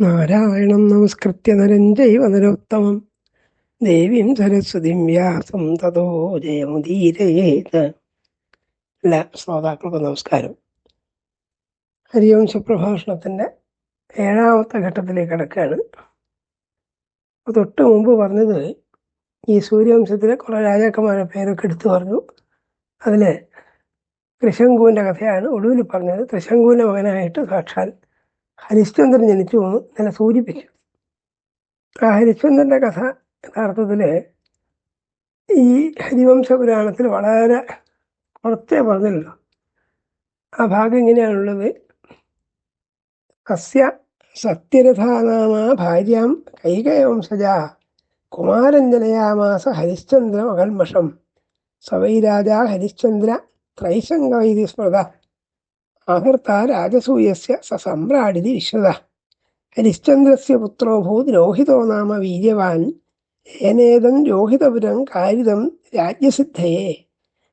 നാരായണം നമസ്കൃത്യ നരം ജൈവ നരോത്തമം. ദേവീം സരസ്വതിം വ്യാസം തതോ ജയമുദീരയേത്. എല്ലാ ശ്രോതാക്കൾക്കും നമസ്കാരം. ഹരിവംശ പ്രഭാഷണത്തിന്റെ ഏഴാമത്തെ ഘട്ടത്തിലേക്ക് കിടക്കുകയാണ്. തൊട്ട് മുമ്പ് പറഞ്ഞത് ഈ സൂര്യവംശത്തിലെ കുറേ രാജാക്കന്മാരുടെ പേരൊക്കെ എടുത്തു പറഞ്ഞു. അതിൽ ത്രിശങ്കുവിന്റെ കഥയാണ് ഒടുവിൽ പറഞ്ഞത്. ത്രിശങ്കുവിന്റെ മകനായിട്ട് സാക്ഷാൽ ഹരിശ്ചന്ദ്രൻ ജനിച്ചു എന്ന് ഇന്നലെ സൂചിപ്പിച്ചു. ആ ഹരിശ്ചന്ദ്രന്റെ കഥ യഥാർത്ഥത്തിൽ ഈ ഹരിവംശ പുരാണത്തിൽ വളരെ കുറച്ചേ പറഞ്ഞല്ലോ ആ ഭാഗം ഇങ്ങനെയാണുള്ളത് കസ്യ സത്യരഥാനാമ ഭാര്യാം കൈകയവംസജ കുമാരഞ്ജനയാമാസ ഹരിശ്ചന്ദ്ര മകൽമഷം സവൈരാജ ഹരിശ്ചന്ദ്ര ത്രൈശങ്കവൈതി സ്മൃത. ആഹർത്ത രാജസൂയസ്യ സ സമ്രാടിതി വിശ്വത ഹരിശ്ചന്ദ്രസ്യ പുത്രോഭൂത് രോഹിതോ നാമ വീര്യവാൻ. ഏനേതം രോഹിതപുരം കാരിതം രാജ്യസിദ്ധയെ.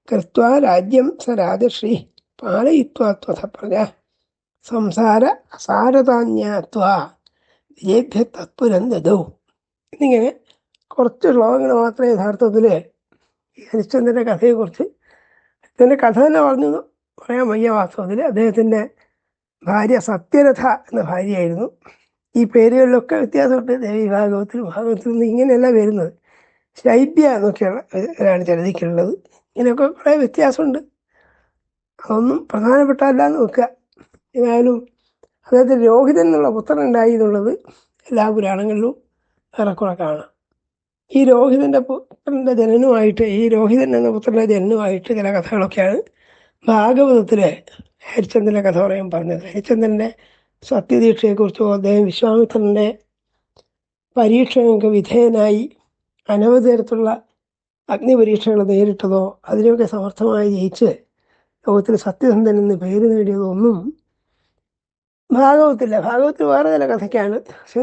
കൃത്വാ രാജ്യം സ രാജശ്രീ പാലയിത്വാ പ്രജ. സംസാര അസാരതാന്യാത്വ വിജേഭ്യ തത്പുരം ദു എന്നിങ്ങനെ കുറച്ച് ശ്ലോകങ്ങൾ മാത്രമേ യഥാർത്ഥത്തിൽ ഹരിശ്ചന്ദ്രന്റെ കഥയെക്കുറിച്ച്. ഇതിന്റെ കഥ തന്നെ പറഞ്ഞു പറയാൻ വയ്യ വാസ്തവത്തിൽ അദ്ദേഹത്തിന്റെ ഭാര്യ സത്യരഥ എന്ന ഭാര്യയായിരുന്നു. ഈ പേരുകളിലൊക്കെ വ്യത്യാസമുണ്ട്. ദേവി ഭാഗവത്തിൽ നിന്ന് ഇങ്ങനെയല്ല വരുന്നത്. ശൈബ്യ എന്നൊക്കെയാണ് ആണ് ചരിതയ്ക്കുള്ളത് ഇങ്ങനെയൊക്കെ കുറേ വ്യത്യാസമുണ്ട്. അതൊന്നും പ്രധാനപ്പെട്ടല്ല എന്ന് വെക്കുക. ഏതായാലും അദ്ദേഹത്തിന് രോഹിതൻ എന്നുള്ള പുത്രൻ ഉണ്ടായി എന്നുള്ളത് എല്ലാ പുരാണങ്ങളിലും ഏറെക്കുറെ കാണാം. ഈ രോഹിതന്റെ പുത്രന്റെ ജനനുമായിട്ട് ഈ രോഹിതൻ എന്ന പുത്രന്റെ ജനനുമായിട്ട് ചില കഥകളൊക്കെയാണ് ഭാഗവതത്തിലെ ഹരിചന്ദ്രന്റെ കഥ പറയാൻ പറഞ്ഞത്. ഹരിചന്ദ്രന്റെ സത്യദീക്ഷയെക്കുറിച്ചോ അദ്ദേഹം വിശ്വാമിത്രന്റെ പരീക്ഷകൾക്ക് വിധേയനായി അനവധി തരത്തിലുള്ള അഗ്നിപരീക്ഷകൾ നേരിട്ടതോ അതിനെയൊക്കെ സമർത്ഥമായി ജയിച്ച് ലോകത്തിൽ സത്യസന്ധൻ എന്ന് പേര് നേടിയതൊന്നും ഭാഗവത്തില്ല ഭാഗവത്തിൽ വേറെ ചില കഥയ്ക്കാണ്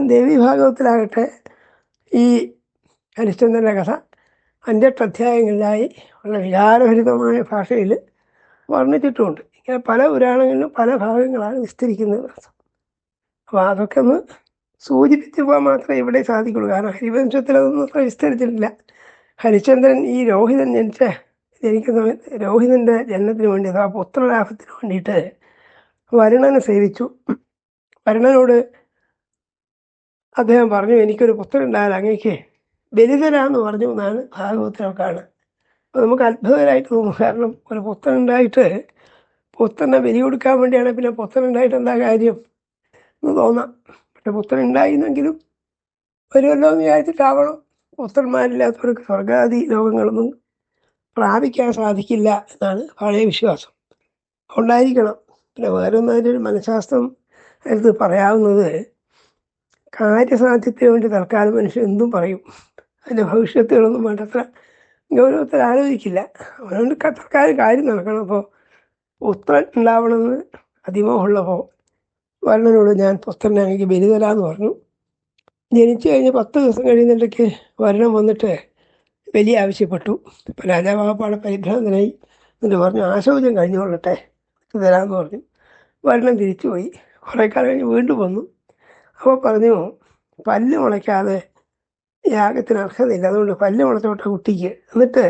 ദേവി ഭാഗവത്തിലാകട്ടെ ഈ ഹരിശ്ചന്ദ്രന്റെ കഥ അഞ്ചെട്ട് അധ്യായങ്ങളിലായി വളരെ വികാരഭരിതമായ ഭാഷയിൽ വർണിച്ചിട്ടുമുണ്ട് ഇങ്ങനെ പല പുരാണങ്ങളിലും പല ഭാഗങ്ങളാണ് വിസ്തരിക്കുന്നത്. അപ്പോൾ അതൊക്കെ ഒന്ന് സൂചിപ്പിച്ച് പോകാൻ മാത്രമേ ഇവിടെ സാധിക്കുള്ളൂ. കാരണം ഹരിവംശത്തിൽ അതൊന്നും അത്ര വിസ്തരിച്ചിട്ടില്ല. ഹരിചന്ദ്രൻ ഈ രോഹിതൻ ജനിച്ച ജനിക്കുന്ന സമയത്ത് രോഹിതന്റെ ജനനത്തിന് വേണ്ടി അഥവാ പുത്രലാഭത്തിന് വേണ്ടിയിട്ട് വരുണനെ സേവിച്ചു. വരുണനോട് അദ്ദേഹം പറഞ്ഞു എനിക്കൊരു പുത്രൻ ഉണ്ടായാൽ അങ്ങേക്ക് ബലിതരാന്ന് പറഞ്ഞു എന്നാണ് ഭാഗവത്തിലൊക്കെയാണ് അപ്പോൾ നമുക്ക് അത്ഭുതകരമായിട്ട് തോന്നും. കാരണം ഒരു പുത്രൻ ഉണ്ടായിട്ട് പുത്രനെ ബലി കൊടുക്കാൻ വേണ്ടിയാണ് പിന്നെ പുത്രൻ ഉണ്ടായിട്ട് എന്താ കാര്യം എന്ന് തോന്നാം. പക്ഷെ പുത്രൻ ഉണ്ടായിരുന്നെങ്കിലും വരുമല്ലോ എന്ന് വിചാരിച്ചിട്ടാവണം പുത്രന്മാരില്ലാത്തവർക്ക് സ്വർഗാദി ലോകങ്ങളൊന്നും പ്രാപിക്കാൻ സാധിക്കില്ല എന്നാണ് പഴയ വിശ്വാസം. ഉണ്ടായിരിക്കണം പിന്നെ വേറെ ഒരു മനഃശാസ്ത്രം എടുത്ത് പറയാവുന്നത് കാര്യസാധ്യത്തിന് വേണ്ടി തൽക്കാലം മനുഷ്യൻ എന്തും പറയും. അതിന്റെ ഭവിഷ്യത്തുകളൊന്നും വേണ്ടത്ര ഗൗരവത്തിൽ ആലോചിക്കില്ല. അതുകൊണ്ട് തൽക്കാലം കാര്യം നടക്കണം. അപ്പോൾ പുത്രൻ ഉണ്ടാവണമെന്ന് അതിമോഹമുള്ളപ്പോൾ വരണനോട് ഞാൻ പുത്രനെ അങ്ങേക്ക് ബലി തരാമെന്ന് പറഞ്ഞു. ജനിച്ചു കഴിഞ്ഞ് പത്ത് ദിവസം കഴിയുന്നിടയ്ക്ക് വരണം വന്നിട്ട് ബലി ആവശ്യപ്പെട്ടു. ഇപ്പം രാജാവാപ്പാടെ പരിഭ്രാന്തനായി. എന്നിട്ട് പറഞ്ഞു ആശോചം കഴിഞ്ഞുകൊള്ളട്ടെ തരാമെന്ന് പറഞ്ഞു. വരണം തിരിച്ചുപോയി. കുറേ കാലം കഴിഞ്ഞ് വീണ്ടും വന്നു. അപ്പോൾ പറഞ്ഞു പല്ല് മുളയ്ക്കാതെ യാഗത്തിന് അർഹതയില്ല. അതുകൊണ്ട് പല്ല് മുളച്ചോട്ടെ കുട്ടിക്ക് എന്നിട്ട്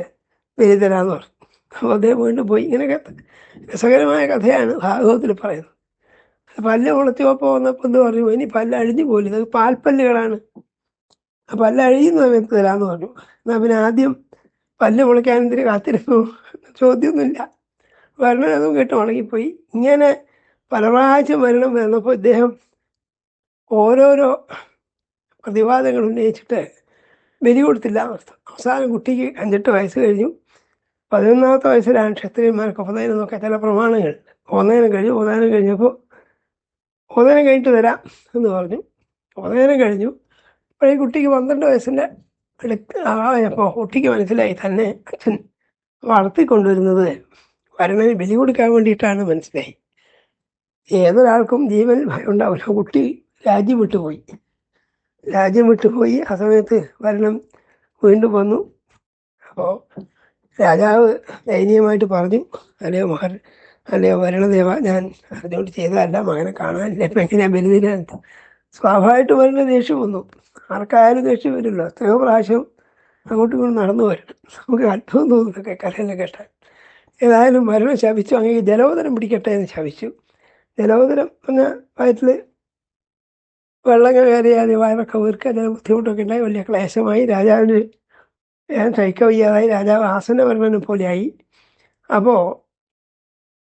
തരാമെന്ന് പറഞ്ഞു. അപ്പോൾ അദ്ദേഹം വീണ്ടും പോയി. ഇങ്ങനെയൊക്കെ രസകരമായ കഥയാണ് ഭാഗവത്തിൽ പറയുന്നത്. പല്ല് മുളച്ചപ്പോൾ വന്നപ്പോൾ എന്ന് പറഞ്ഞു? ഇനി പല്ല് അഴിഞ്ഞു പോലും ഇത് പാൽപ്പല്ലുകളാണ്. ആ പല്ല് അഴിയുന്ന സമയത്ത് തരാമെന്ന് പറഞ്ഞു. എന്നാൽ പിന്നെ ആദ്യം പല്ല് മുളയ്ക്കാൻ എന്തിനു കാത്തിരുന്നു? ചോദ്യമൊന്നുമില്ല. വരണം അതും കേട്ട് ഉണങ്ങിപ്പോയി ഇങ്ങനെ പല പ്രാവശ്യം വരണം വന്നപ്പോൾ ഇദ്ദേഹം ഓരോരോ പ്രതിവാദങ്ങൾ ഉന്നയിച്ചിട്ട് ബലി കൊടുത്തില്ല അവസാനം കുട്ടിക്ക് അഞ്ചെട്ട് വയസ്സ് കഴിഞ്ഞു. പതിനൊന്നാമത്തെ വയസ്സിലാണ് ക്ഷത്രിയന്മാർക്ക് ഉപനയനം നോക്കിയ ചില പ്രമാണങ്ങൾ. ഉപനയനം കഴിഞ്ഞു ഉപനയനം കഴിഞ്ഞപ്പോൾ ഉപനയനം കഴിഞ്ഞിട്ട് തരാം എന്ന് പറഞ്ഞു. ഉപനയനം കഴിഞ്ഞു. അപ്പോഴേ കുട്ടിക്ക് പന്ത്രണ്ട് വയസ്സിന്റെ അടുത്ത് ആയപ്പോൾ കുട്ടിക്ക് മനസ്സിലായി തന്നെ അച്ഛൻ വളർത്തിക്കൊണ്ടുവരുന്നത് വരണന് ബലി കൊടുക്കാൻ വേണ്ടിയിട്ടാണ് മനസ്സിലായി. ഏതൊരാൾക്കും ജീവൻ ഭയം ഉണ്ടാവില്ല. കുട്ടി രാജ്യം വിട്ടുപോയി രാജ്യം വിട്ടുപോയി ആ സമയത്ത് ഭരണം വീണ്ടും വന്നു. അപ്പോൾ രാജാവ് ദയനീയമായിട്ട് പറഞ്ഞു അല്ലയോ മഹർ അല്ലയോ വരണദേവ ഞാൻ അറിഞ്ഞുകൊണ്ട് ചെയ്തതല്ല മകനെ കാണാനില്ല ഇപ്പം ഞാൻ ബലിതരാൻ സ്വാഭാവികമായിട്ട് വരുന്ന ദേഷ്യം വന്നു. ആർക്കായാലും ദേഷ്യം വരുമല്ലോ എത്രയോ പ്രാവശ്യം അങ്ങോട്ടും ഇങ്ങോട്ടും നടന്നു വരണം നമുക്ക് അത്ഭുതം തോന്നുന്നൊക്കെ കഥയെല്ലാം കേട്ടാൽ. ഏതായാലും മരണം ശപിച്ചു അങ്ങനെ ജലോദരം പിടിക്കട്ടെ എന്ന് ശപിച്ചു. ജലോദരം എന്ന വയറ്റിൽ വെള്ളം കയറിയാതെ വയറൊക്കെ വീർക്കുക ചില ബുദ്ധിമുട്ടൊക്കെ ഉണ്ടായി. വലിയ ക്ലേശമായി. രാജാവിന് ഞാൻ സഹിക്കാൻ വയ്യാതായി. രാജാവ് ആസനവർണനെ പോലെയായി. അപ്പോൾ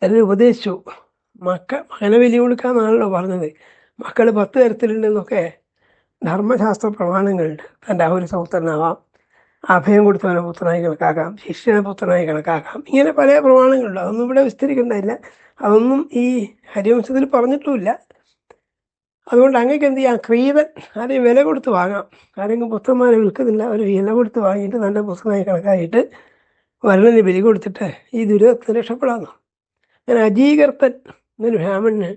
എല്ലാവരും ഉപദേശിച്ചു. മക്ക മകനെ വലിയ കൊടുക്കാമെന്നാണല്ലോ പറഞ്ഞത്. മക്കൾ പത്ത് തരത്തിലുണ്ടെന്നൊക്കെ ധർമ്മശാസ്ത്ര പ്രമാണങ്ങളുണ്ട്. തന്റെ ഒരു സൗത്രനാവാം അഭയം കൊടുത്തവനെ പുത്രനായി കണക്കാക്കാം. ശിഷ്യനെ പുത്രനായി കണക്കാക്കാം. ഇങ്ങനെ പല പ്രമാണങ്ങളുണ്ട്. അതൊന്നും ഇവിടെ വിസ്തരിക്കേണ്ടതില്ല. അതൊന്നും ഈ ഹരിവംശത്തിൽ പറഞ്ഞിട്ടുമില്ല. അതുകൊണ്ട് അങ്ങേക്ക് എന്ത് ചെയ്യാം? ക്രീതൻ ആരെയും വില കൊടുത്ത് വാങ്ങാം. ആരെങ്കിലും പുസ്തകമാരെ വിൽക്കുന്നില്ല അവർ വില കൊടുത്ത് വാങ്ങിയിട്ട് നല്ല പുസ്തകമായി കണക്കായിട്ട് വരണന് ബലി കൊടുത്തിട്ട് ഈ ദുരിതത്തിന് രക്ഷപ്പെടാമെന്നു അങ്ങനെ അജീകർത്തൻ എന്നൊരു ബ്രാഹ്മണന്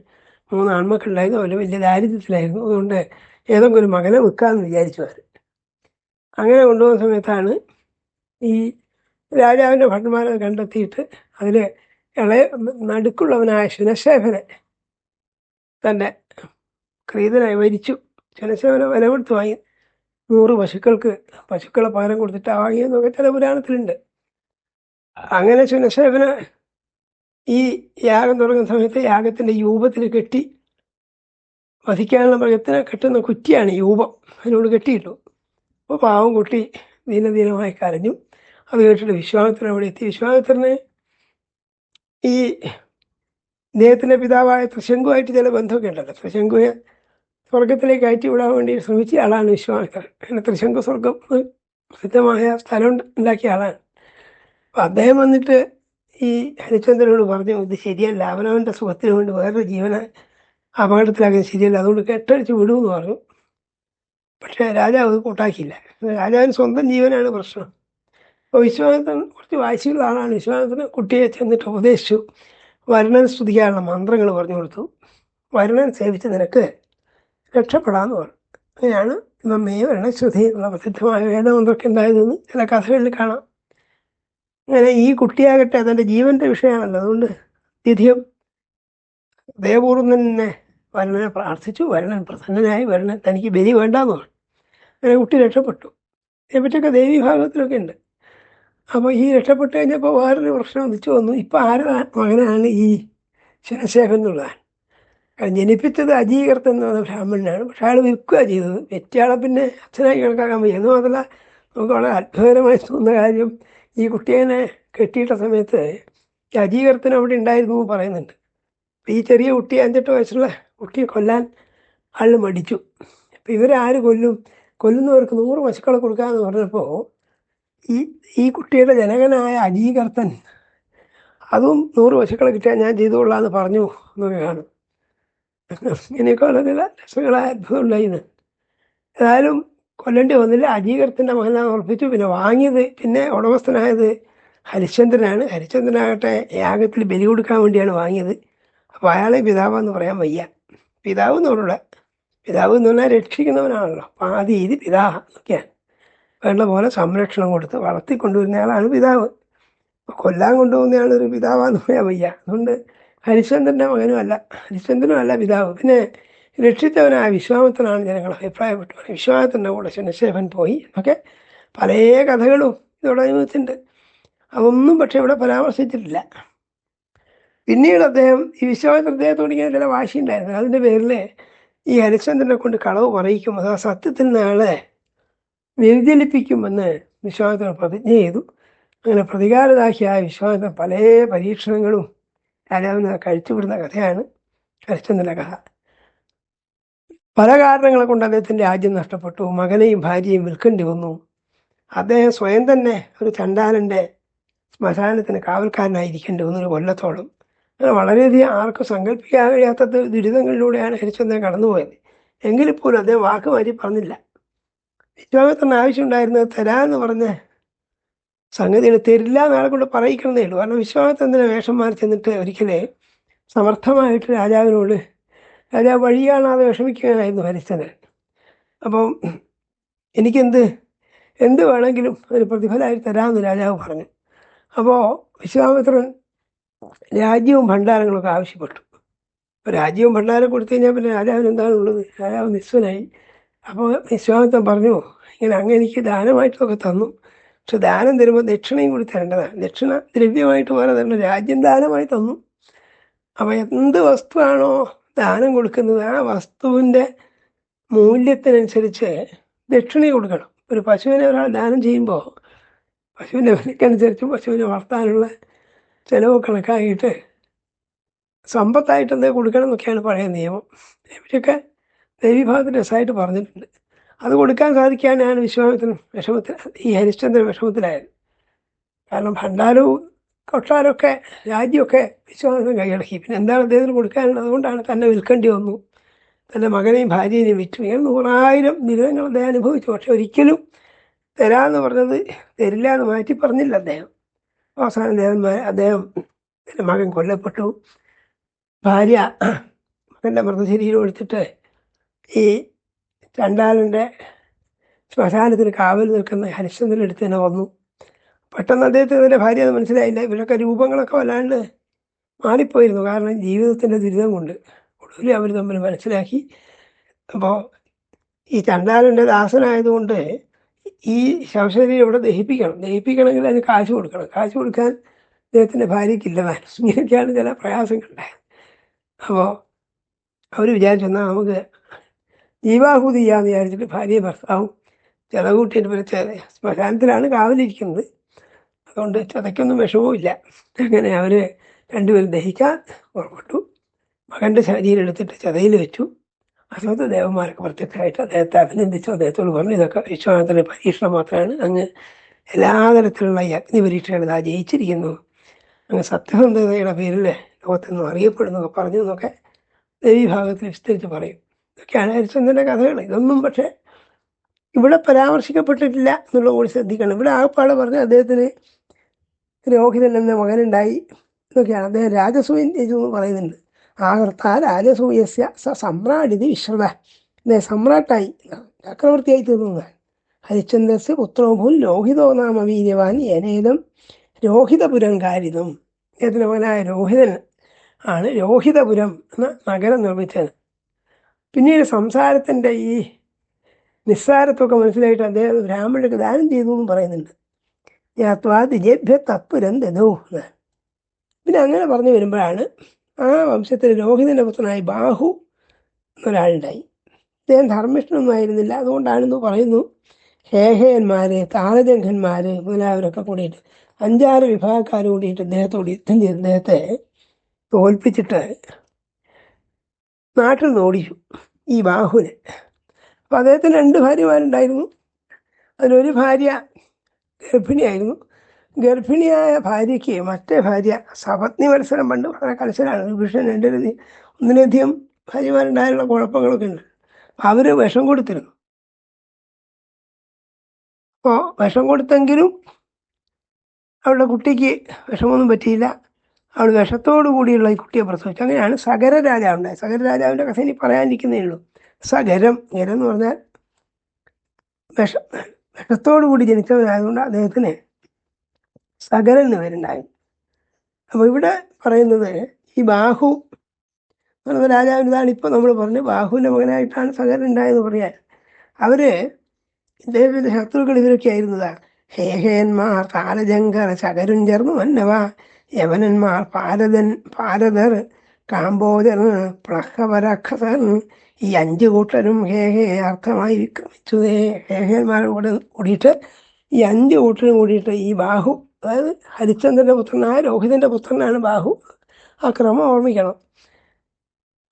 മൂന്ന് ആൺമക്കളുണ്ടായിരുന്നു വലിയ ദാരിദ്ര്യത്തിലായിരുന്നു. അതുകൊണ്ട് ഏതെങ്കിലും ഒരു മകനെ വിൽക്കാമെന്ന് വിചാരിച്ചു അവർ അങ്ങനെ കൊണ്ടുപോകുന്ന സമയത്താണ് ഈ രാജാവിന്റെ ഭട്ടന്മാരെ കണ്ടെത്തിയിട്ട് അതിൽ ഇളയ നടുക്കുള്ളവനായ ശിവശേഖരൻ തന്റെ ക്രീതനായി മരിച്ചു. ജനസേവന വില കൊടുത്ത് വാങ്ങി. നൂറ് പശുക്കൾക്ക് പശുക്കളെ പകരം കൊടുത്തിട്ട് വാങ്ങിയെന്നൊക്കെ ചില പുരാണത്തിലുണ്ട് അങ്ങനെ ശുനശേഖന് ഈ യാഗം തുടങ്ങുന്ന സമയത്ത് യാഗത്തിന്റെ യൂപത്തിൽ കെട്ടി വധിക്കാനുള്ള മൃഗത്തിനെ കെട്ടുന്ന കുറ്റിയാണ് യൂപം അതിനോട് കെട്ടിയിട്ടു. അപ്പോൾ പാവം കുട്ടി ദീനദീനമായി കരഞ്ഞു. അത് കേട്ടിട്ട് വിശ്വാമിത്രൻ അവിടെ എത്തി. വിശ്വാമിത്രന് ഈ ഇദ്ദേഹത്തിന്റെ പിതാവായ ത്രിശങ്കുവായിട്ട് ചില ബന്ധമൊക്കെ ഉണ്ടല്ലോ. ത്രിശങ്കുയെ സ്വർഗത്തിലേക്ക് അയറ്റി വിടാൻ വേണ്ടി ശ്രമിച്ച ആളാണ് വിശ്വാമിത്രൻ അങ്ങനെ തൃശങ്കു സ്വർഗം പ്രസിദ്ധമായ സ്ഥലം ഉണ്ടാക്കിയ ആളാണ്. അപ്പം അദ്ദേഹം വന്നിട്ട് ഈ ഹരിചന്ദ്രനോട് പറഞ്ഞു ഇത് ശരിയല്ല. അവനവന്റെ സുഖത്തിന് വേണ്ടി വേറൊരു ജീവനെ അപകടത്തിലാക്കുന്നത് ശരിയല്ല. അതുകൊണ്ട് കെട്ടടിച്ച് വിടുമെന്ന് പറഞ്ഞു. പക്ഷേ രാജാവ് അത് കൂട്ടാക്കിയില്ല. രാജാവിന് സ്വന്തം ജീവനാണ് പ്രശ്നം. അപ്പോൾ വിശ്വാമിത്രൻ കുറച്ച് വാശിയുള്ള ആളാണ്. വിശ്വാമിത്രൻ കുട്ടിയെ ചെന്നിട്ട് ഉപദേശിച്ചു. വരുണൻ സ്തുതിക്കാനുള്ള മന്ത്രങ്ങൾ പറഞ്ഞു കൊടുത്തു. വരുണൻ സേവിച്ച് നിനക്ക് രക്ഷപ്പെടാമെന്ന് പറഞ്ഞു. അങ്ങനെയാണ് ഇമ്മേ വരണശ്രുതി എന്നുള്ള പ്രസിദ്ധമായ വേദമന്ത്രമൊക്കെ ഉണ്ടായതെന്ന് ചില കഥകളിൽ കാണാം. അങ്ങനെ ഈ കുട്ടിയാകട്ടെ അതെന്റെ ജീവന്റെ വിഷയമാണല്ലോ. അതുകൊണ്ട് തിഥിയും ദയപൂർവം തന്നെ വരണനെ പ്രാർത്ഥിച്ചു. വരണൻ പ്രസന്നനായി. വരണൻ തനിക്ക് ബലി വേണ്ടാന്ന് പറഞ്ഞു. അങ്ങനെ കുട്ടി രക്ഷപ്പെട്ടു. ഇതിനെപ്പറ്റിയൊക്കെ ദേവി ഭാഗത്തിലൊക്കെ ഉണ്ട്. അപ്പോൾ ഈ രക്ഷപ്പെട്ട് കഴിഞ്ഞപ്പോൾ വേറൊരു പ്രശ്നം ഉദിച്ചു വന്നു. ഇപ്പോൾ ആരുടെ മകനാണ് ഈ ശനശേഖൻ എന്നുള്ളതാണ്. ജനിപ്പിച്ചത് അജീകർത്ത് എന്ന് പറഞ്ഞ ബ്രാഹ്മണനാണ്. പക്ഷെ അയാൾ വിൽക്കുക ചെയ്തത്. വെറ്റയാളെ പിന്നെ അച്ഛനായി കണക്കാക്കാൻ വയ്യ. എന്ന് മാത്രമല്ല നമുക്ക് വളരെ അത്ഭുതകരമായി തോന്നുന്ന കാര്യം ഈ കുട്ടിയെ കെട്ടിയിട്ട സമയത്ത് ഈ അജീകർത്തൻ അവിടെ ഉണ്ടായിരുന്നു എന്ന് പറയുന്നുണ്ട്. ഈ ചെറിയ കുട്ടി അഞ്ചെട്ട് വയസ്സുള്ള കുട്ടിയെ കൊല്ലാൻ ആൾ മടിച്ചു. അപ്പം ഇവരാര് കൊല്ലും? കൊല്ലുന്നവർക്ക് നൂറ് പശുക്കളെ കൊടുക്കാമെന്ന് പറഞ്ഞപ്പോൾ ഈ ഈ കുട്ടിയുടെ ജനകനായ അജീകർത്തൻ അതും നൂറ് പശുക്കളെ കിട്ടിയാൽ ഞാൻ ചെയ്തുകൊള്ളാം എന്ന് പറഞ്ഞു എന്നൊക്കെ കാണും. ഇങ്ങനെയൊക്കെ വളരെ രസങ്ങളായ അത്ഭുതമുണ്ടായിരുന്നു ഏതായാലും കൊല്ലേണ്ടി വന്നില്ല. അജീകരത്തിന്റെ മകനാണ് ഉറപ്പിച്ചു. പിന്നെ വാങ്ങിയത് പിന്നെ ഉടമസ്ഥനായത് ഹരിശ്ചന്ദ്രനാണ്. ഹരിശ്ചന്ദ്രനാകട്ടെ യാഗത്തിൽ ബലി കൊടുക്കാൻ വേണ്ടിയാണ് വാങ്ങിയത്. അപ്പോൾ അയാളെ പിതാവെന്ന് പറയാൻ വയ്യ. പിതാവ് എന്ന് പറഞ്ഞൂട. പിതാവ് എന്ന് പറഞ്ഞാൽ രക്ഷിക്കുന്നവനാണല്ലോ. അപ്പം ആ രീതി പിതാഹ എന്നൊക്കെയാണ് വേണ്ട പോലെ സംരക്ഷണം കൊടുത്ത് വളർത്തിക്കൊണ്ടുവരുന്ന ആളാണ് പിതാവ്. അപ്പോൾ കൊല്ലാൻ കൊണ്ടുപോകുന്നയാളൊരു പിതാവാന്ന് പറയാൻ വയ്യ. അതുകൊണ്ട് ഹരിശ്ചന്ദ്രന്റെ ഹരിശ്ചന്ദ്രനും അല്ല പിതാവ്. പിന്നെ രക്ഷിച്ചവനായ വിശ്വാമിത്രനാണ് ജനങ്ങൾ. അഭിപ്രായപ്പെട്ടു വിശ്വാമിത്രന്റെ കൂടെ ശനിശേഖൻ പോയി. എന്നൊക്കെ പല കഥകളും ഇതോടെ അനുഭവിച്ചിട്ടുണ്ട് അതൊന്നും പക്ഷേ ഇവിടെ പരാമർശിച്ചിട്ടില്ല. പിന്നീട് അദ്ദേഹം ഈ വിശ്വാമിത്ര അദ്ദേഹത്തോട് ഇങ്ങനെ ചില വാശിയുണ്ടായിരുന്നു. അതിന്റെ പേരിൽ ഈ ഹരിശ്ചന്ദ്രനെ കൊണ്ട് കളവ് പറയിക്കും. അഥവാ സത്യത്തിൽ നാളെ വ്യതിചലിപ്പിക്കുമെന്ന് വിശ്വാമിത്രൻ പ്രതിജ്ഞ ചെയ്തു. അങ്ങനെ പ്രതികാരദാഹിയായ വിശ്വാമിത്രൻ പല പരീക്ഷണങ്ങളും രാജാവിനെ കഴിച്ചുവിടുന്ന കഥയാണ് ഹരിശ്ചന്ദ്രന്റെ കഥ. പല കാരണങ്ങളെ കൊണ്ട് അദ്ദേഹത്തിന്റെ രാജ്യം നഷ്ടപ്പെട്ടു. മകനെയും ഭാര്യയും വിൽക്കേണ്ടി വന്നു. അദ്ദേഹം സ്വയം തന്നെ ഒരു ചണ്ടാലന്റെ ശ്മശാനത്തിന് കാവൽക്കാരനായിരിക്കേണ്ടി വന്നു ഒരു കൊല്ലത്തോളം. അങ്ങനെ വളരെയധികം ആർക്കും സങ്കല്പിക്കാൻ കഴിയാത്ത ദുരിതങ്ങളിലൂടെയാണ് ഹരിശ്ചന്ദ്രൻ കടന്നുപോയത്. എങ്കിൽ പോലും അദ്ദേഹം വാക്ക് മാറ്റി പറഞ്ഞില്ല. വിശ്വാമിത്രന് ആവശ്യമുണ്ടായിരുന്നത് തരാമെന്ന് പറഞ്ഞ സംഗതികൾ തരില്ല എന്നാളെ കൊണ്ട് പറയിക്കണമെന്നേ ഉള്ളൂ. കാരണം വിശ്വാസത്തിന് വേഷം മാറി ചെന്നിട്ട് ഒരിക്കലേ സമർത്ഥമായിട്ട് രാജാവിനോട് രാജാവ് വഴി കാണാതെ വിഷമിക്കുകയായിരുന്നു ഹരിശ്ചന്ദ്രൻ. അപ്പം എനിക്കെന്ത് എന്ത് വേണമെങ്കിലും ഒരു പ്രതിഫലമായി തരാമെന്ന് രാജാവ് പറഞ്ഞു. അപ്പോൾ വിശ്വാമിത്രൻ രാജ്യവും ഭണ്ഡാരങ്ങളൊക്കെ ആവശ്യപ്പെട്ടു. രാജ്യവും ഭണ്ഡാരം കൊടുത്തു കഴിഞ്ഞാൽ പിന്നെ രാജാവിന് എന്താണ് ഉള്ളത്? രാജാവ് നിസ്വനായി അപ്പോൾ വിശ്വാമിത്രൻ പറഞ്ഞു ഇങ്ങനെ അങ്ങ് എനിക്ക് ദാനമായിട്ടൊക്കെ തന്നു. പക്ഷെ ദാനം തരുമ്പോൾ ദക്ഷിണയും കൂടി തരേണ്ടതാണ്. ദക്ഷിണ ദ്രവ്യമായിട്ട് പോലെ തരണം രാജ്യം ദാനമായി തന്നു. അപ്പോൾ എന്ത് വസ്തുവാണോ ദാനം കൊടുക്കുന്നത് ആ വസ്തുവിന്റെ മൂല്യത്തിനനുസരിച്ച് ദക്ഷിണ കൊടുക്കണം. ഒരു പശുവിനെ ഒരാൾ ദാനം ചെയ്യുമ്പോൾ പശുവിന്റെ വിലക്കനുസരിച്ച് പശുവിനെ വളർത്താനുള്ള ചിലവ് കണക്കാക്കിയിട്ട് സമ്പത്തായിട്ട് എന്താ കൊടുക്കണം എന്നൊക്കെയാണ് പഴയ നിയമം. ഇവരൊക്കെ ദേവീഭാഗത്ത് രസമായിട്ട് പറഞ്ഞിട്ടുണ്ട്. അത് കൊടുക്കാൻ സാധിക്കാനാണ് വിശ്വാമിത്രൻ വിഷമത്തിൽ ഈ ഹരിശ്ചന്ദ്രൻ വിഷമത്തിലായത്. കാരണം ഭണ്ഡാരവും കൊട്ടാരമൊക്കെ രാജ്യമൊക്കെ വിശ്വാമിത്രൻ കൈയടക്കി. പിന്നെ എന്താണ് അദ്ദേഹത്തിന് കൊടുക്കാനുള്ളത്? അതുകൊണ്ടാണ് തന്നെ വിൽക്കേണ്ടി വന്നു. തന്റെ മകനെയും ഭാര്യയെയും വിറ്റു. ഇങ്ങനെ നൂറായിരം ദുരിതങ്ങൾ അദ്ദേഹം അനുഭവിച്ചു. പക്ഷെ ഒരിക്കലും തരാമെന്ന് പറഞ്ഞത് തരില്ല എന്ന് മാറ്റി പറഞ്ഞില്ല അദ്ദേഹം. അവസാനം ദേവന്മാർ അദ്ദേഹം തന്റെ മകൻ കൊല്ലപ്പെട്ടു. ഭാര്യ മകന്റെ മൃതശരീരം എടുത്തിട്ട് ഈ ചണ്ടാലന്റെ ശ്മശാനത്തിന് കാവൽ നിൽക്കുന്ന ഹരിശ്ചന്ദ്രൻ അടുത്ത് തന്നെ വന്നു. പെട്ടെന്ന് അദ്ദേഹത്തിന് ഇതിന്റെ ഭാര്യ അത് മനസ്സിലായില്ല. ഇവരൊക്കെ രൂപങ്ങളൊക്കെ വല്ലാണ്ട് മാറിപ്പോയിരുന്നു. കാരണം ജീവിതത്തിന്റെ ദുരിതം കൊണ്ട് ഒടുവിൽ അവർ തമ്മിൽ മനസ്സിലാക്കി. അപ്പോൾ ഈ ചണ്ടാലന്റെ ദാസനായതുകൊണ്ട് ഈ ശവശരീരം ഇവിടെ ദഹിപ്പിക്കണം. ദഹിപ്പിക്കണമെങ്കിൽ അതിന് കാശ് കൊടുക്കണം. കാശ് കൊടുക്കാൻ അദ്ദേഹത്തിന്റെ ഭാര്യയ്ക്കില്ല. താനും ഇങ്ങനെയൊക്കെയാണ് ചില പ്രയാസങ്ങളുണ്ടായത്. അപ്പോൾ അവർ വിചാരിച്ചെന്നാൽ നമുക്ക് ജീവാഹൂതി ചെയ്യാമെന്ന് വിചാരിച്ചിട്ട് ഭാര്യയും ഭർത്താവും ചിലകൂട്ടിയിട്ട് പിന്നെ ശ്മശാനത്തിലാണ് കാവലിരിക്കുന്നത്. അതുകൊണ്ട് ചതയ്ക്കൊന്നും വിഷമവും ഇല്ല. അങ്ങനെ അവർ രണ്ടുപേരും ദഹിക്കാൻ പുറപ്പെട്ടു. മകന്റെ ശരീരം എടുത്തിട്ട് ചതയിൽ വെച്ചു. അസമയത്ത് ദേവന്മാരൊക്കെ പ്രത്യക്ഷമായിട്ട് അദ്ദേഹത്തെ അഭിനന്ദിച്ചു. അദ്ദേഹത്തോട് പറഞ്ഞു ഇതൊക്കെ വിശ്വാസത്തിന്റെ പരീക്ഷണം മാത്രമാണ്. അങ്ങ് എല്ലാ തരത്തിലുള്ള ഈ അഗ്നി പരീക്ഷകൾ ഇതാ ജയിച്ചിരിക്കുന്നു. അങ്ങ് സത്യസന്ധതയുടെ പേരിൽ ലോകത്തിൽ നിന്നും അറിയപ്പെടുന്നു എന്നൊക്കെ പറഞ്ഞു എന്നൊക്കെ ദേവീഭാഗത്തിൽ വിസ്തരിച്ച് പറയും. ഇതൊക്കെയാണ് ഹരിശ്ചന്ദ്രന്റെ കഥകൾ. ഇതൊന്നും പക്ഷേ ഇവിടെ പരാമർശിക്കപ്പെട്ടിട്ടില്ല എന്നുള്ളത് കൂടി ശ്രദ്ധിക്കണം. ഇവിടെ ആകപ്പാടെ പറഞ്ഞ് അദ്ദേഹത്തിന് രോഹിതൻ എന്ന മകനുണ്ടായി എന്നൊക്കെയാണ്. അദ്ദേഹം രാജസൂയൻ എന്ന് പറയുന്നുണ്ട്. ആകർത്ത രാജസൂയസ്യ സ സമ്രാടിത് വിശ്രമ. അദ്ദേഹം സമ്രാട്ടായി. ചക്രവർത്തിയായി തീർന്നതാണ് ഹരിശ്ചന്ദ്രസ് പുത്രോഭൂൻ ലോഹിതോ നാമ വീര്യവാൻ ഏനേതും രോഹിതപുരം കാരിതം അദ്ദേഹത്തിന്റെ മകനായ രോഹിതൻ ആണ് രോഹിതപുരം എന്ന നഗരം നിർമ്മിച്ചത്. പിന്നീട് സംസാരത്തിന്റെ ഈ നിസ്സാരത്വമൊക്കെ മനസ്സിലായിട്ട് അദ്ദേഹം ബ്രാഹ്മണർക്ക് ദാനം ചെയ്തു എന്നും പറയുന്നുണ്ട്. യാത്വാ ദിജേഭ്യ തത്പുരം പിന്നെ അങ്ങനെ പറഞ്ഞു വരുമ്പോഴാണ് ആ വംശത്തിൽ രോഹിതന്റെ പുത്രനായി ബാഹു എന്നൊരാളുണ്ടായി. അദ്ദേഹം ധർമ്മിഷ്ഠനൊന്നും ആയിരുന്നില്ല. അതുകൊണ്ടാണെന്ന് പറയുന്നു ഹേഹയന്മാർ താരജംഘന്മാർ മുതലായവരൊക്കെ കൂടിയിട്ട് അഞ്ചാറ് വിഭാഗക്കാർ കൂടിയിട്ട് ഇദ്ദേഹത്തോട് യുദ്ധം ചെയ്ത് ഇദ്ദേഹത്തെ തോൽപ്പിച്ചിട്ട് നാട്ടിൽ നിന്ന് ഓടിച്ചു ഈ ബാഹുവിനെ. അപ്പോൾ അദ്ദേഹത്തിന് രണ്ട് ഭാര്യമാരുണ്ടായിരുന്നു. അതിലൊരു ഭാര്യ ഗർഭിണിയായിരുന്നു. ഗർഭിണിയായ ഭാര്യയ്ക്ക് മറ്റേ ഭാര്യ സപത്നി മത്സരം പണ്ട് വളരെ കലശലാണ് വിഭീഷണൻ രണ്ട് ഒന്നിലധികം ഭാര്യമാരുണ്ടായുള്ള കുഴപ്പങ്ങളൊക്കെ ഉണ്ട്. അവർ വിഷം കൊടുത്തിരുന്നു. അപ്പോൾ വിഷം കൊടുത്തെങ്കിലും അവളുടെ കുട്ടിക്ക് വിഷമൊന്നും പറ്റിയില്ല. അവൾ വിഷത്തോടു കൂടിയുള്ള ഈ കുട്ടിയെ പ്രസവിച്ചു. അങ്ങനെയാണ് സഗര രാജാവുണ്ടായത് സഗര രാജാവിന്റെ കഥ ഇനി പറയാനിരിക്കുന്നേ ഉള്ളൂ. സഗരം ഗരം എന്ന് പറഞ്ഞാൽ വിഷ വിഷത്തോടു കൂടി ജനിച്ചവരായതുകൊണ്ട് അദ്ദേഹത്തിന് സഗരൻ എന്ന് പേരുണ്ടായി. അപ്പോൾ ഇവിടെ പറയുന്നത് ഈ ബാഹു പറഞ്ഞ രാജാവിന്റെതാണ് ഇപ്പോൾ നമ്മൾ പറഞ്ഞു ബാഹുവിന്റെ മകനായിട്ടാണ് സഗരൻ ഉണ്ടായെന്ന് പറയാൻ. അവർ ഇദ്ദേഹത്തിന്റെ ശത്രുക്കൾ ഇവരൊക്കെ ആയിരുന്നതാണ് ഹേഹേന്മാർ താലജങ്കർ ശകരും ചേർന്ന് യവനന്മാർ പാരതൻ പാരതർ കാമ്പോജർ പ്ലഹവരക്ഷസർ ഈ അഞ്ച് കൂട്ടരും ഹേഹേ അർത്ഥമായി വിക്രമിച്ചു ഹേഹന്മാരെ കൂടെ കൂടിയിട്ട് ഈ അഞ്ച് കൂട്ടരും കൂടിയിട്ട് ഈ ബാഹു അതായത് ഹരിചന്ദ്രന്റെ പുത്രനായ രോഹിതന്റെ പുത്രനാണ് ബാഹു. ആ ക്രമം ഓർമ്മിക്കണം.